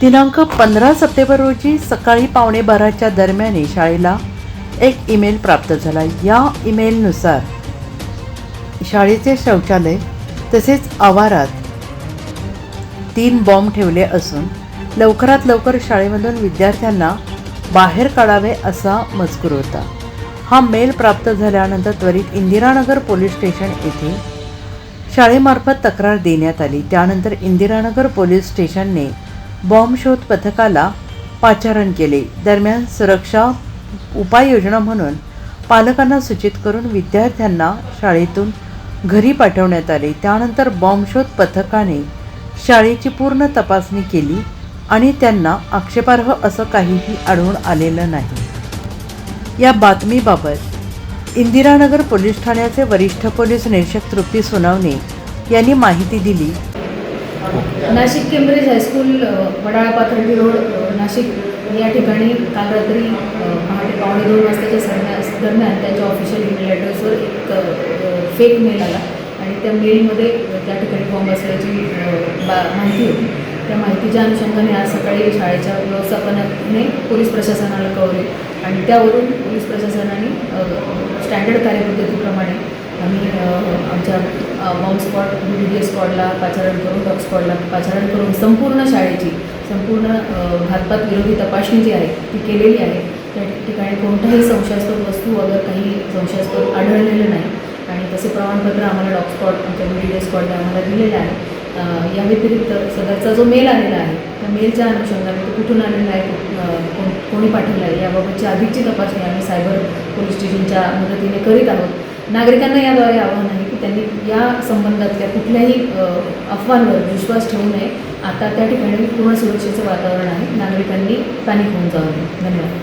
दिनांक पंधरा सप्टेंबर रोजी सकाळी पावणे बाराच्या दरम्यान शाळेला एक ईमेल प्राप्त झाला. या ईमेलनुसार शाळेचे शौचालय तसेच आवारात तीन बॉम्ब ठेवले असून लवकरात लवकर शाळेमधून विद्यार्थ्यांना बाहेर काढावे असा मजकूर होता. हा मेल प्राप्त झाल्यानंतर त्वरित इंदिरानगर पोलीस स्टेशन येथे शाळेमार्फत तक्रार देण्यात आली. त्यानंतर इंदिरानगर पोलीस स्टेशनने बॉम्ब शोध पथकाला पाचारण केले. दरम्यान सुरक्षा उपाययोजना म्हणून पालकांना सूचित करून विद्यार्थ्यांना शाळेतून घरी पाठवण्यात आले. त्यानंतर बॉम्बशोध पथकाने शाळेची पूर्ण तपासणी केली आणि त्यांना आक्षेपार्ह असं काहीही आढळून आलेलं नाही. या बातमीबाबत इंदिरानगर पोलीस ठाण्याचे वरिष्ठ पोलीस निरीक्षक तृप्ती सोनावणे यांनी माहिती दिली. Nashik Cambridge high school Wadala Pathardi road Nashik. या ठिकाणी काल रात्री पहाटे पावणे दोन वाजताच्या सरण्यास दरम्यान त्यांच्या ऑफिशियल ईमेल ॲड्रेसवर एक फेक मेल आला. आणि त्या मेलमध्ये त्या ठिकाणी बॉम्ब असल्याची बा माहिती होती. त्या माहितीच्या अनुषंगाने आज सकाळी शाळेच्या व्यवस्थापनाने पोलीस प्रशासनाला कळवले आणि त्यावरून पोलीस प्रशासनाने स्टँडर्ड कार्यपद्धतीप्रमाणे आम्ही आमच्या माउंट स्पॉट बी स्कॉडला पाचारण करून डॉग स्कॉडला पाचारण करून संपूर्ण शाळेची संपूर्ण अ, घातपात विरोधी तपासणी जी आहे ती केलेली आहे. त्या ठिकाणी कोणताही संशयास्पद वस्तू वगैरे काही संशयास्पद आढळलेलं नाही. आणि तसे प्रमाणपत्र आम्हाला डॉग स्क्वॉड आमच्या बी डी आम्हाला दिलेलं आहे. या व्यतिरिक्त सदरचा जो मेल आलेला आहे त्या मेलच्या अनुषंगाने तो कुठून आलेला आहे कोण कोणी पाठवला आहे याबाबतची अधिकची तपासणी आम्ही सायबर पोलीस स्टेशनच्या मदतीने करीत आहोत. नागरिकांना याद्वारे आव्हान आहे त्यांनी या संबंधातल्या कुठल्याही अफवांवर विश्वास ठेवू नये. आता त्या ठिकाणी पूर्ण सुरक्षेचं वातावरण आहे. नागरिकांनी पॅनिक होऊन जाऊ नये. धन्यवाद.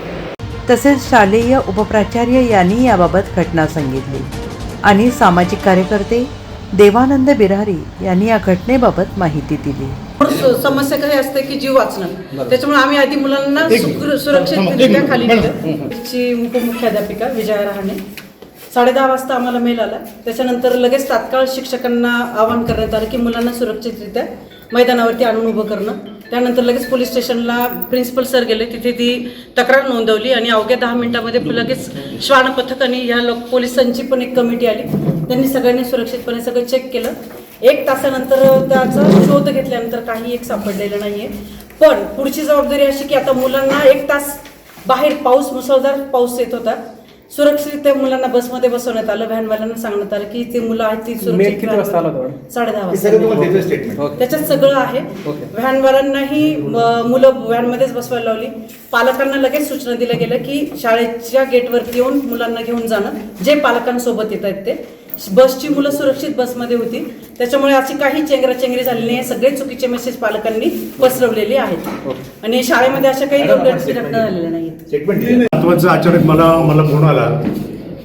तसेच शालेय उपप्राचार्य यांनी याबाबत घटना सांगितली. आणि सामाजिक कार्यकर्ते देवानंद बिरारी यांनी या घटनेबाबत माहिती दिली. स- समस्या काही असते की जीव वाचणं. त्याच्यामुळे आम्ही आधी मुलांना थांबा, खाली उपमुख्याध्यापिका विजया रहाणे साडे दहा वाजता आम्हाला मेल आला. त्याच्यानंतर लगेच तात्काळ शिक्षकांना आवाहन करण्यात आलं की मुलांना सुरक्षितरित्या मैदानावरती आणून उभं करणं. त्यानंतर लगेच पोलीस स्टेशनला प्रिन्सिपल सर गेले. तिथे ती तक्रार नोंदवली आणि अवघ्या दहा मिनिटामध्ये लगेच श्वान पथक आणि ह्या लोक पोलिसांची पण एक कमिटी आली. त्यांनी सगळ्यांनी सुरक्षितपणे सगळं चेक केलं. एक तासानंतर त्याचा शोध घेतल्यानंतर काही एक सापडलेलं नाही आहे पण पुढची जबाबदारी अशी की आता मुलांना एक तास बाहेर पाऊस मुसळधार पाऊस येत होता. सुरक्षित त्या मुलांना बसमध्ये बसवण्यात आलं. व्हॅनवाल्यांना सांगण्यात आलं की ते मुलं आहेत ती होता? साडे दहा हे वाजता. त्याच्यात सगळं आहे. व्हॅनवाल्यांनाही म- मुलं व्हॅनमध्येच बसवायला लावली. पालकांना लगेच सूचना दिल्या गेल्या की शाळेच्या गेटवरती येऊन मुलांना घेऊन जाणं. जे पालकांसोबत येत आहेत ते. बसची मुलं सुरक्षित बसमध्ये होती. त्याच्यामुळे अशी काही चेंगराचेंगरी झाली नाही. सगळे चुकीचे मेसेज पालकांनी पसरवलेले आहेत. आणि शाळेमध्ये अशा काही घटना झालेल्या नाहीत. स्टेटमेंट महत्त्वाचा अचानक मला मला फोन आला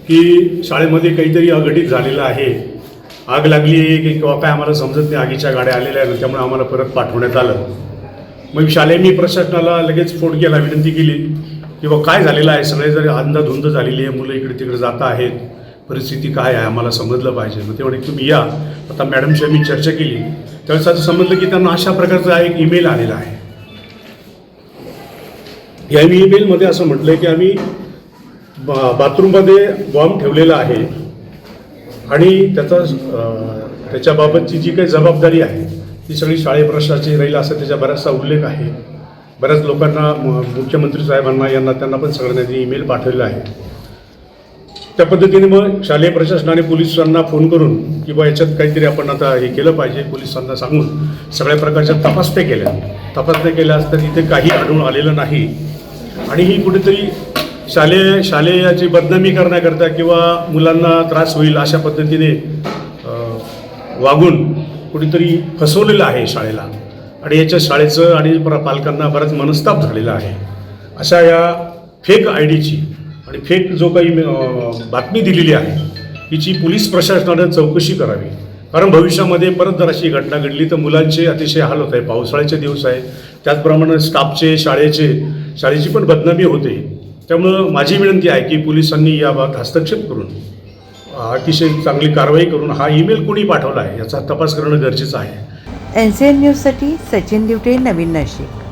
की शाळेमध्ये काहीतरी अघटित झालेलं आहे. आग लागली आहे की किंवा काय आम्हाला समजत नाही. आगीच्या गाड्या आलेल्या आहेत. त्यामुळे आम्हाला परत पाठवण्यात आलं. मग शालेय मी प्रशासनाला लगेच फोन केला विनंती केली की बा काय झालेलं आहे? सगळे जरी अंधाधुंद झालेली आहे मुलं इकडे तिकडे जात आहेत. परिस्थिती काय आहे आम्हाला समजलं पाहिजे. मग तेवढे तुम्ही या. आता मॅडमशी आम्ही चर्चा केली. त्यावेळेस असं समजलं की त्यांना अशा प्रकारचा एक ईमेल आलेला आहे. या ईमेलमध्ये असं म्हटलं आहे की आम्ही बा बाथरूममध्ये बॉम्ब ठेवलेला आहे. आणि त्याचा त्याच्याबाबतची जी काही जबाबदारी आहे ती सगळी शाळे प्रश्नाची राहील असं त्याचा बराचसा उल्लेख आहे. बऱ्याच लोकांना म- मुख्यमंत्री साहेबांना यांना त्यांना पण सगळ्यांना ईमेल पाठवलेला आहे. त्या पद्धतीने मग शालेय प्रशासनाने पोलिसांना फोन करून की बा याच्यात काहीतरी आपण आता हे केलं पाहिजे पोलिसांना सांगून सगळ्या प्रकारच्या तपासण्या केल्या. तपासण्या केल्या असता तिथे काही आढळून आलेलं नाही. आणि ही कुठेतरी शालेय शालेयाची बदनामी करण्याकरता किंवा मुलांना त्रास होईल अशा पद्धतीने वागून कुठेतरी फसवलेलं आहे शाळेला. आणि याच्या शाळेचं आणि पालकांना बराच मनस्ताप झालेला आहे. अशा या फेक आय डीची आणि फेक जो काही बातमी दिलेली आहे हिची पोलीस प्रशासनानं चौकशी करावी. कारण भविष्यामध्ये परत जर अशी घटना घडली तर मुलांचे अतिशय हाल होत आहे. पावसाळ्याचे दिवस आहे. त्याचप्रमाणे स्टाफचे शाळेचे शाळेची पण बदनामी होते. त्यामुळं माझी विनंती आहे की पोलिसांनी याबाबत हस्तक्षेप करून अतिशय चांगली कारवाई करून हा ईमेल कोणी पाठवला आहे याचा तपास करणं गरजेचं आहे. एन सी एन न्यूजसाठी सचिन दिवटे नवीन नाशिक.